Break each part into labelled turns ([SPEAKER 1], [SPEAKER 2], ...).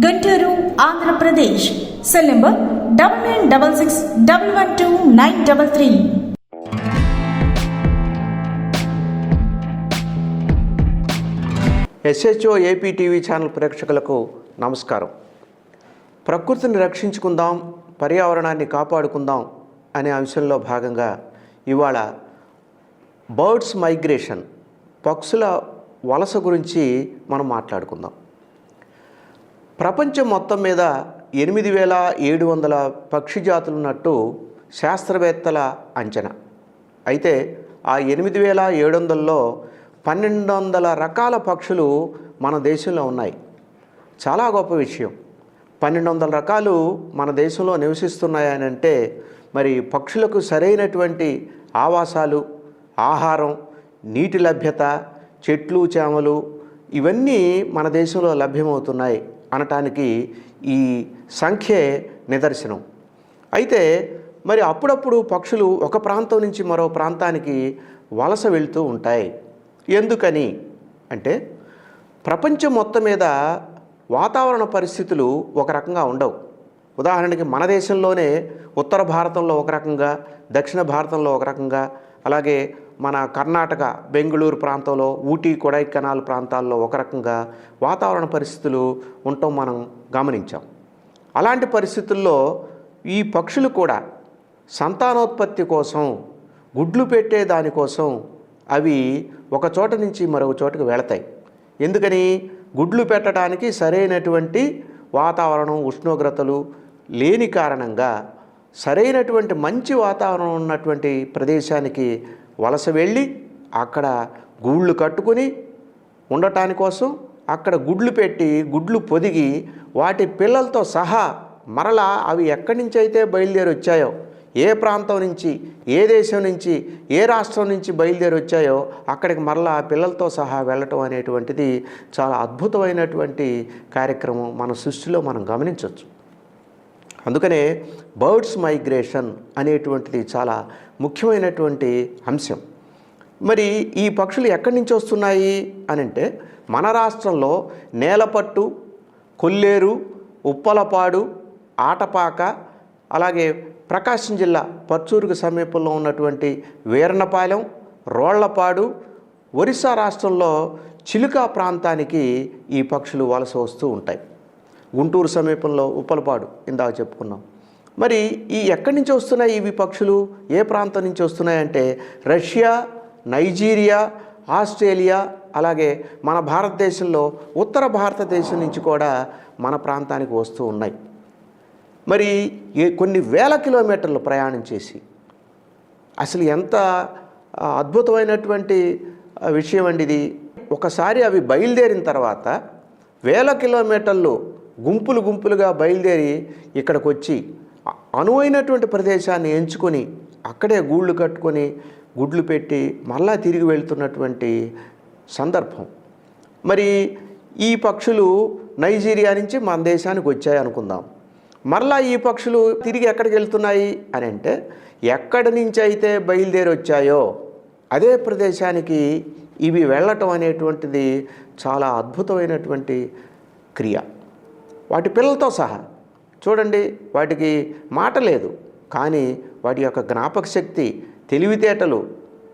[SPEAKER 1] Guntur Andhra Pradesh. Cell number double nine double six double one two nine double three.
[SPEAKER 2] S H O A P TV channel ప్రేక్షకులకు నమస్కారం. ప్రకృతిని రక్షించుకుందాం పర్యావరణాన్ని కాపాడుకుందాం అనే అంశంలో భాగంగా ఇవాళ బర్డ్స్ మైగ్రేషన్ పక్షుల వలస గురించి మనం మాట్లాడుకుందాం. ప్రపంచం మొత్తం మీద ఎనిమిది వేల ఏడు వందల పక్షి జాతులున్నట్టు శాస్త్రవేత్తల అంచనా. అయితే ఆ ఎనిమిది వేల ఏడు వందల్లో పన్నెండు వందల రకాల పక్షులు మన దేశంలో ఉన్నాయి. చాలా గొప్ప విషయం. పన్నెండు వందల రకాలు మన దేశంలో నివసిస్తున్నాయని అంటే మరి పక్షులకు సరైనటువంటి ఆవాసాలు ఆహారం నీటి లభ్యత చెట్లు చేమలు ఇవన్నీ మన దేశంలో లభ్యమవుతున్నాయి. అనటానికి ఈ సంఖ్యే నిదర్శనం. అయితే మరి అప్పుడప్పుడు పక్షులు ఒక ప్రాంతం నుంచి మరో ప్రాంతానికి వలస వెళ్తూ ఉంటాయి. ఎందుకని? అంటే ప్రపంచం మొత్తం మీద వాతావరణ పరిస్థితులు ఒక రకంగా ఉండవు. ఉదాహరణకి మన దేశంలోనే ఉత్తర భారతంలో ఒక రకంగా దక్షిణ భారతంలో ఒక రకంగా అలాగే మన కర్ణాటక బెంగళూరు ప్రాంతంలో ఊటీ కొడైకెనాల్ ప్రాంతాల్లో ఒక రకంగా వాతావరణ పరిస్థితులు ఉండటం మనం గమనించాం. అలాంటి పరిస్థితుల్లో ఈ పక్షులు కూడా సంతానోత్పత్తి కోసం గుడ్లు పెట్టే దానికోసం అవి ఒక చోట నుంచి మరొక చోటకు వెళతాయి. ఎందుకని? గుడ్లు పెట్టడానికి సరైనటువంటి వాతావరణం ఉష్ణోగ్రతలు లేని కారణంగా సరైనటువంటి మంచి వాతావరణం ఉన్నటువంటి ప్రదేశానికి వలస వెళ్ళి అక్కడ గూళ్ళు కట్టుకుని ఉండటాని కోసం అక్కడ గుడ్లు పెట్టి గుడ్లు పొదిగి వాటి పిల్లలతో సహా మరలా అవి ఎక్కడి నుంచి అయితే బయలుదేరి వచ్చాయో ఏ ప్రాంతం నుంచి ఏ దేశం నుంచి ఏ రాష్ట్రం నుంచి బయలుదేరి వచ్చాయో అక్కడికి మరలా పిల్లలతో సహా వెళ్ళటం అనేటువంటిది చాలా అద్భుతమైనటువంటి కార్యక్రమం మన సృష్టిలో మనం గమనించవచ్చు. అందుకనే బర్డ్స్ మైగ్రేషన్ అనేటువంటిది చాలా ముఖ్యమైనటువంటి అంశం. మరి ఈ పక్షులు ఎక్కడి నుంచి వస్తున్నాయి అని అంటే మన రాష్ట్రంలో నేలపట్టు కొల్లేరు ఉప్పలపాడు ఆటపాక అలాగే ప్రకాశం జిల్లా పర్చూరుకు సమీపంలో ఉన్నటువంటి వీరనపాలెం రోళ్ళపాడు ఒరిస్సా రాష్ట్రంలో చిలుకా ప్రాంతానికి ఈ పక్షులు వలస వస్తూ ఉంటాయి. గుంటూరు సమీపంలో ఉప్పలపాడు ఇందాక చెప్పుకున్నాం. మరి ఈ ఎక్కడి నుంచి వస్తున్నాయి ఇవి పక్షులు ఏ ప్రాంతం నుంచి వస్తున్నాయంటే రష్యా నైజీరియా ఆస్ట్రేలియా అలాగే మన భారతదేశంలో ఉత్తర భారతదేశం నుంచి కూడా మన ప్రాంతానికి వస్తూ ఉన్నాయి. మరి ఏ- కొన్ని వేల కిలోమీటర్లు ప్రయాణం చేసి అసలు ఎంత అద్భుతమైనటువంటి విషయం అండి ఇది. ఒకసారి అవి బయలుదేరిన తర్వాత వేల కిలోమీటర్లు గుంపులు గుంపులుగా బయలుదేరి ఇక్కడికి వచ్చి అనువైనటువంటి ప్రదేశాన్ని ఎంచుకొని అక్కడే గూళ్ళు కట్టుకొని గుడ్లు పెట్టి మళ్ళా తిరిగి వెళ్తున్నటువంటి సందర్భం. మరి ఈ పక్షులు నైజీరియా నుంచి మన దేశానికి వచ్చాయి అనుకుందాం. మరలా ఈ పక్షులు తిరిగి ఎక్కడికి వెళ్తున్నాయి అని అంటే ఎక్కడి నుంచి అయితే బయలుదేరి వచ్చాయో అదే ప్రదేశానికి ఇవి వెళ్ళటం అనేటువంటిది చాలా అద్భుతమైనటువంటి క్రియ. వాటి పిల్లలతో సహా. చూడండి వాటికి మాట లేదు. కానీ వాటి యొక్క జ్ఞాపక శక్తి తెలివితేటలు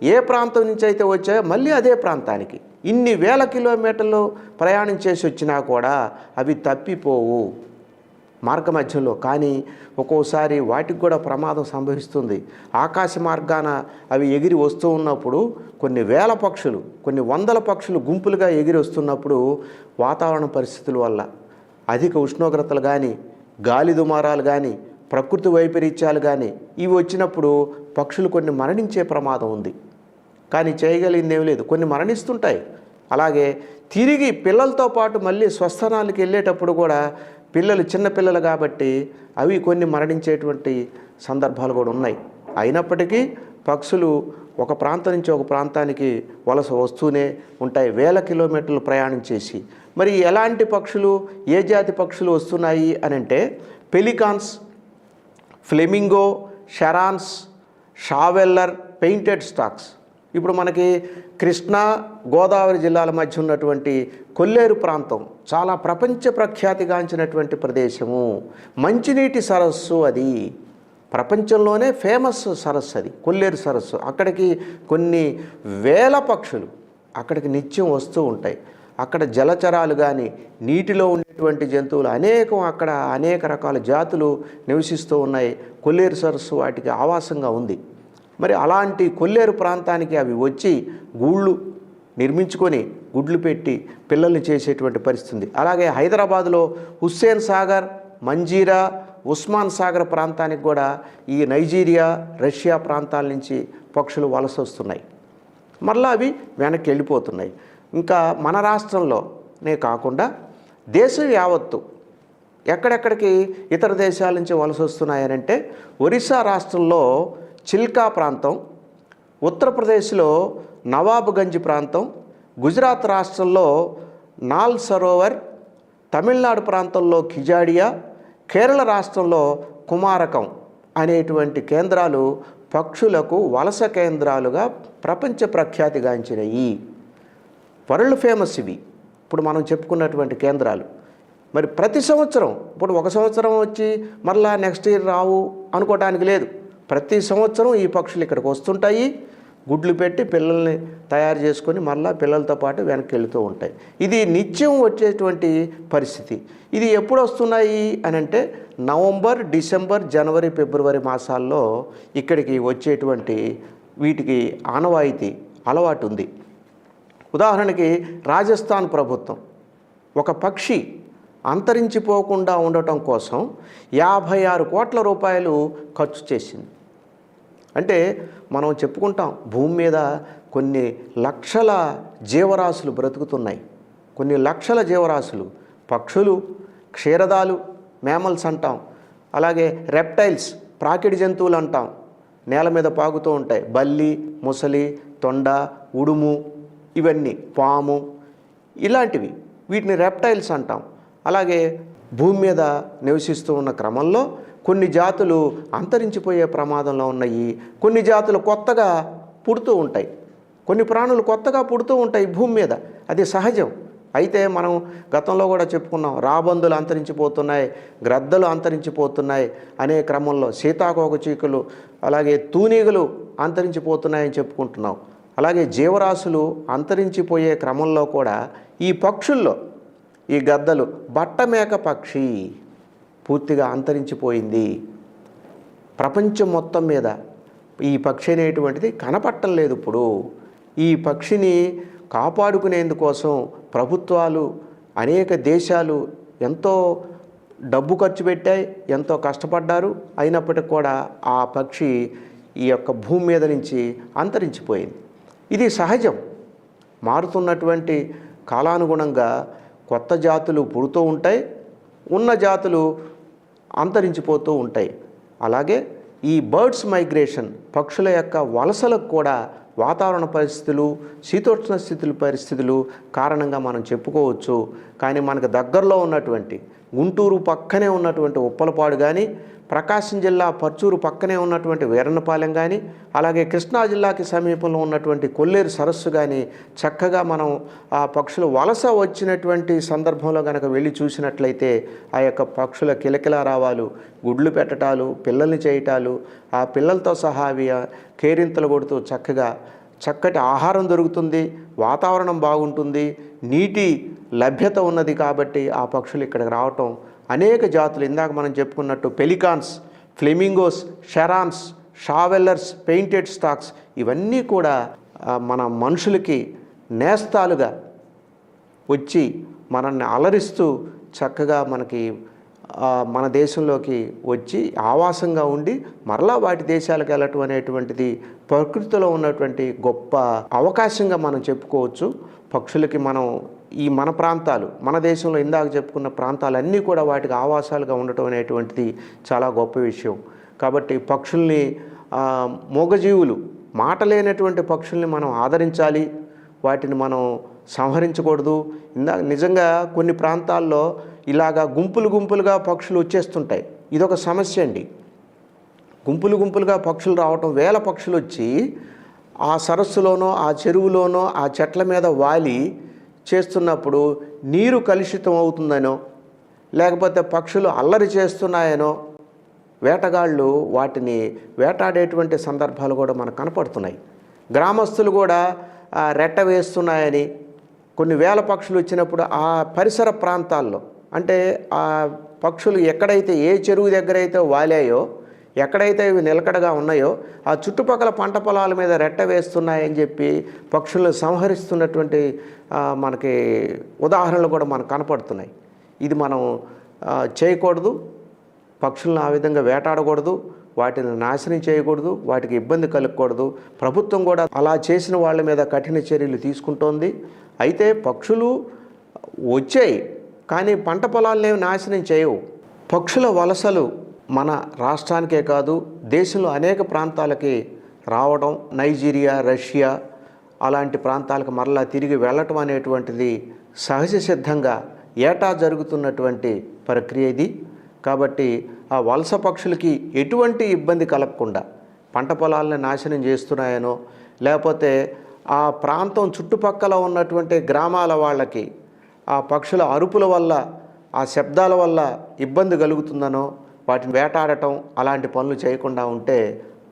[SPEAKER 2] ఏ ప్రాంతం నుంచి అయితే వచ్చాయో మళ్ళీ అదే ప్రాంతానికి. ఇన్ని వేల కిలోమీటర్లు ప్రయాణం చేసి వచ్చినా కూడా అవి తప్పిపోవు మార్గ మధ్యంలో కానీ ఒక్కోసారి వాటికి కూడా ప్రమాదం సంభవిస్తుంది. ఆకాశ మార్గాన అవి ఎగిరి వస్తూ ఉన్నప్పుడు కొన్ని వేల పక్షులు కొన్ని వందల పక్షులు గుంపులుగా ఎగిరి వస్తున్నప్పుడు వాతావరణ పరిస్థితుల వల్ల అధిక ఉష్ణోగ్రతలు కానీ గాలి దుమారాలు కానీ ప్రకృతి వైపరీత్యాలు కానీ ఇవి వచ్చినప్పుడు పక్షులు కొన్ని మరణించే ప్రమాదం ఉంది. కానీ చేయగలిగింది లేదు. కొన్ని మరణిస్తుంటాయి. అలాగే తిరిగి పిల్లలతో పాటు మళ్ళీ స్వస్థానాలకు వెళ్ళేటప్పుడు కూడా పిల్లలు చిన్నపిల్లలు కాబట్టి అవి కొన్ని మరణించేటువంటి సందర్భాలు కూడా ఉన్నాయి. అయినప్పటికీ పక్షులు ఒక ప్రాంతం నుంచి ఒక ప్రాంతానికి వలస వస్తూనే ఉంటాయి. వేల కిలోమీటర్లు ప్రయాణం చేసి. మరి ఎలాంటి పక్షులు ఏ జాతి పక్షులు వస్తున్నాయి అని అంటే pelicans flamingo herons shoveller painted storks. ఇప్పుడు మనకి కృష్ణా గోదావరి జిల్లాల మధ్య ఉన్నటువంటి కొల్లేరు ప్రాంతం చాలా ప్రపంచ ప్రఖ్యాతిగాంచినటువంటి ప్రదేశము. మంచినీటి సరస్సు అది. ప్రపంచంలోనే ఫేమస్ సరస్సు అది కొల్లేరు సరస్సు. అక్కడికి కొన్ని వేల పక్షులు అక్కడికి నిత్యం వస్తూ ఉంటాయి. అక్కడ జలచరాలు కానీ నీటిలో ఉండేటువంటి జంతువులు అనేకం అక్కడ అనేక రకాల జాతులు నివసిస్తూ ఉన్నాయి. కొల్లేరు సరస్సు వాటికి ఆవాసంగా ఉంది. మరి అలాంటి కొల్లేరు ప్రాంతానికి అవి వచ్చి గూళ్ళు నిర్మించుకొని గుడ్లు పెట్టి పిల్లల్ని చేసేటువంటి పరిస్థితి ఉంది అలాగే హైదరాబాద్లో హుస్సేన్ సాగర్ మంజీరా ఉస్మాన్ సాగర్ ప్రాంతానికి కూడా ఈ నైజీరియా రష్యా ప్రాంతాల నుంచి పక్షులు వలస వస్తున్నాయి. మరలా అవి వెనక్కి వెళ్ళిపోతున్నాయి. ఇంకా మన రాష్ట్రంలోనే కాకుండా దేశం యావత్తు ఎక్కడెక్కడికి ఇతర దేశాల నుంచి వలస వస్తున్నాయనంటే ఒరిస్సా రాష్ట్రంలో చిల్కా ప్రాంతం ఉత్తరప్రదేశ్లో నవాబ్గంజ్ ప్రాంతం గుజరాత్ రాష్ట్రంలో నాల్ సరోవర్ తమిళనాడు ప్రాంతంలో కిజాడియా కేరళ రాష్ట్రంలో కుమారకం అనేటువంటి కేంద్రాలు పక్షులకు వలస కేంద్రాలుగా ప్రపంచ ప్రఖ్యాతిగాంచినవి వరల్డ్ ఫేమస్ ఇవి. ఇప్పుడు మనం చెప్పుకున్నటువంటి కేంద్రాలు. మరి ప్రతి సంవత్సరం ఇప్పుడు ఒక సంవత్సరం వచ్చి మరలా నెక్స్ట్ ఇయర్ రావు అనుకోవడానికి లేదు. ప్రతి సంవత్సరం ఈ పక్షులు ఇక్కడికి వస్తుంటాయి. గుడ్లు పెట్టి పిల్లల్ని తయారు చేసుకొని మళ్ళా పిల్లలతో పాటు వెనక్కి వెళుతూ ఉంటాయి. ఇది నిత్యం వచ్చేటువంటి పరిస్థితి. ఇది ఎప్పుడు వస్తున్నాయి అని అంటే నవంబర్ డిసెంబర్ జనవరి ఫిబ్రవరి మాసాల్లో ఇక్కడికి వచ్చేటువంటి వీటికి ఆనవాయితీ అలవాటు ఉంది. ఉదాహరణకి రాజస్థాన్ ప్రభుత్వం ఒక పక్షి అంతరించిపోకుండా ఉండటం కోసం యాభై ఆరు కోట్ల రూపాయలు ఖర్చు చేసింది. అంటే మనం చెప్పుకుంటాం భూమి మీద కొన్ని లక్షల జీవరాశులు బ్రతుకుతున్నాయి. కొన్ని లక్షల జీవరాశులు. పక్షులు క్షీరదాలు మేమల్స్ అంటాం. అలాగే రెప్టైల్స్ ప్రాకిడి జంతువులు అంటాం. నేల మీద పాకుతూ ఉంటాయి. బల్లి ముసలి తొండ ఉడుము ఇవన్నీ పాము ఇలాంటివి. వీటిని రెప్టైల్స్ అంటాం. అలాగే భూమి మీద నివసిస్తూ ఉన్న క్రమంలో కొన్ని జాతులు అంతరించిపోయే ప్రమాదంలో ఉన్నాయి. కొన్ని జాతులు కొత్తగా పుడుతూ ఉంటాయి. కొన్ని ప్రాణులు కొత్తగా పుడుతూ ఉంటాయి భూమి మీద. అది సహజం. అయితే మనం గతంలో కూడా చెప్పుకున్నాం రాబందులు అంతరించిపోతున్నాయి గ్రద్దలు అంతరించిపోతున్నాయి అనే క్రమంలో సీతాకోక చీకులు అలాగే తూనీగలు అంతరించిపోతున్నాయని చెప్పుకుంటున్నాం. అలాగే జీవరాశులు అంతరించిపోయే క్రమంలో కూడా ఈ పక్షుల్లో ఈ గద్దలు బట్టమేక పక్షి. పూర్తిగా అంతరించిపోయింది. ప్రపంచం మొత్తం మీద ఈ పక్షి అనేటువంటిది కనపట్టం లేదు ఇప్పుడు. ఈ పక్షిని కాపాడుకునేందుకోసం ప్రభుత్వాలు అనేక దేశాలు ఎంతో డబ్బు ఖర్చు పెట్టాయి ఎంతో కష్టపడ్డారు. అయినప్పటికీ కూడా ఆ పక్షి ఈ యొక్క భూమి మీద నుంచి అంతరించిపోయింది. ఇది సహజం. మారుతున్నటువంటి కాలానుగుణంగా కొత్త జాతులు పుడుతూ ఉంటాయి. ఉన్న జాతులు అంతరించిపోతూ ఉంటాయి. అలాగే ఈ బర్డ్స్ మైగ్రేషన్ పక్షుల యొక్క వలసలకు కూడా వాతావరణ పరిస్థితులు శీతోష్ణ స్థితుల పరిస్థితులు కారణంగా మనం చెప్పుకోవచ్చు. కానీ మనకు దగ్గరలో ఉన్నటువంటి గుంటూరు పక్కనే ఉన్నటువంటి ఉప్పలపాడు కానీ ప్రకాశం జిల్లా పర్చూరు పక్కనే ఉన్నటువంటి వీరన్నపాలెం కానీ అలాగే కృష్ణా జిల్లాకి సమీపంలో ఉన్నటువంటి కొల్లేరు సరస్సు కానీ చక్కగా మనం ఆ పక్షులు వలస వచ్చినటువంటి సందర్భంలో కనుక వెళ్ళి చూసినట్లయితే ఆ యొక్క పక్షుల కిలకిల రావాలు గుడ్లు పెట్టటాలు పిల్లల్ని చేయటాలు ఆ పిల్లలతో సహా అవి కేరింతలు కొడుతూ చక్కగా చక్కటి ఆహారం దొరుకుతుంది వాతావరణం బాగుంటుంది నీటి లభ్యత ఉన్నది కాబట్టి ఆ పక్షులు ఇక్కడికి రావటం అనేక జాతులు. ఇందాక మనం చెప్పుకున్నట్టు pelicans flamingos herons shovellers painted storks ఇవన్నీ కూడా మన మనుషులకి నేస్తాలుగా వచ్చి మనల్ని అలరిస్తూ చక్కగా మనకి మన దేశంలోకి వచ్చి ఆవాసంగా ఉండి మరలా వాటి దేశాలకు వెళ్ళటం అనేటువంటిది ప్రకృతిలో ఉన్నటువంటి గొప్ప అవకాశంగా మనం చెప్పుకోవచ్చు. పక్షులకి మనం ఈ మన ప్రాంతాలు మన దేశంలో ఇందాక చెప్పుకున్న ప్రాంతాలన్నీ కూడా వాటికి ఆవాసాలుగా ఉండటం అనేటువంటిది చాలా గొప్ప విషయం. కాబట్టి పక్షుల్ని మూగజీవులు మాట లేనటువంటి పక్షుల్ని మనం ఆదరించాలి. వాటిని మనం సంహరించకూడదు. ఇందాక నిజంగా కొన్ని ప్రాంతాల్లో ఇలాగా గుంపులు గుంపులుగా పక్షులు వచ్చేస్తుంటాయి. ఇదొక సమస్య అండి. గుంపులు గుంపులుగా పక్షులు రావటం వేల పక్షులు వచ్చి ఆ సరస్సులోనో ఆ చెరువులోనో ఆ చెట్ల మీద వాలి చేస్తున్నప్పుడు నీరు కలుషితం అవుతుందనో లేకపోతే పక్షులు అల్లరి చేస్తున్నాయనో వేటగాళ్ళు వాటిని వేటాడేటువంటి సందర్భాలు కూడా మనకు కనపడుతున్నాయి. గ్రామస్తులు కూడా రెట్ట వేస్తున్నాయని కొన్ని వేల పక్షులు వచ్చినప్పుడు ఆ పరిసర ప్రాంతాల్లో అంటే ఆ పక్షులు ఎక్కడైతే ఏ చెరువు దగ్గర అయితే వాలాయో ఎక్కడైతే ఇవి నిలకడగా ఉన్నాయో ఆ చుట్టుపక్కల పంట పొలాల మీద రెట్ట వేస్తున్నాయని చెప్పి పక్షులను సంహరిస్తున్నటువంటి మనకి ఉదాహరణలు కూడా మనకు కనపడుతున్నాయి. ఇది మనం చేయకూడదు. పక్షులను ఆ విధంగా వేటాడకూడదు. వాటిని నాశనం చేయకూడదు. వాటికి ఇబ్బంది కలగకూడదు. ప్రభుత్వం కూడా అలా చేసిన వాళ్ళ మీద కఠిన చర్యలు తీసుకుంటోంది. అయితే పక్షులు వచ్చాయి కానీ పంట పొలాలనేవి నాశనం చేయవు. పక్షుల వలసలు మన రాష్ట్రానికే కాదు దేశంలో అనేక ప్రాంతాలకి రావడం నైజీరియా రష్యా అలాంటి ప్రాంతాలకు మరలా తిరిగి వెళ్ళటం అనేటువంటిది సహజ సిద్ధంగా ఏటా జరుగుతున్నటువంటి ప్రక్రియ ఇది. కాబట్టి ఆ వలస పక్షులకి ఎటువంటి ఇబ్బంది కలగకుండా పంట పొలాలను నాశనం చేస్తున్నాయనో లేకపోతే ఆ ప్రాంతం చుట్టుపక్కల ఉన్నటువంటి గ్రామాల వాళ్ళకి ఆ పక్షుల అరుపుల వల్ల ఆ శబ్దాల వల్ల ఇబ్బంది కలుగుతుందనో వాటిని వేటాడటం అలాంటి పనులు చేయకుండా ఉంటే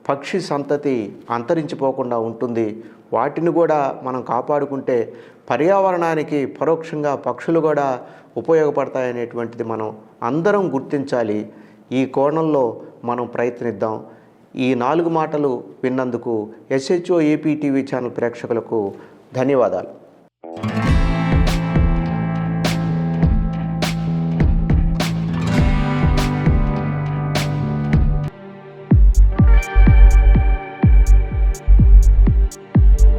[SPEAKER 2] పక్షి సంతతి అంతరించిపోకుండా ఉంటుంది. వాటిని కూడా మనం కాపాడుకుంటే పర్యావరణానికి పరోక్షంగా పక్షులు కూడా ఉపయోగపడతాయనేటువంటిది మనం అందరం గుర్తించాలి. ఈ కోణంలో మనం ప్రయత్నిద్దాం. ఈ నాలుగు మాటలు విన్నందుకు ఎస్హెచ్ఓ ఏపీ టీవీ ఛానల్ ప్రేక్షకులకు ధన్యవాదాలు.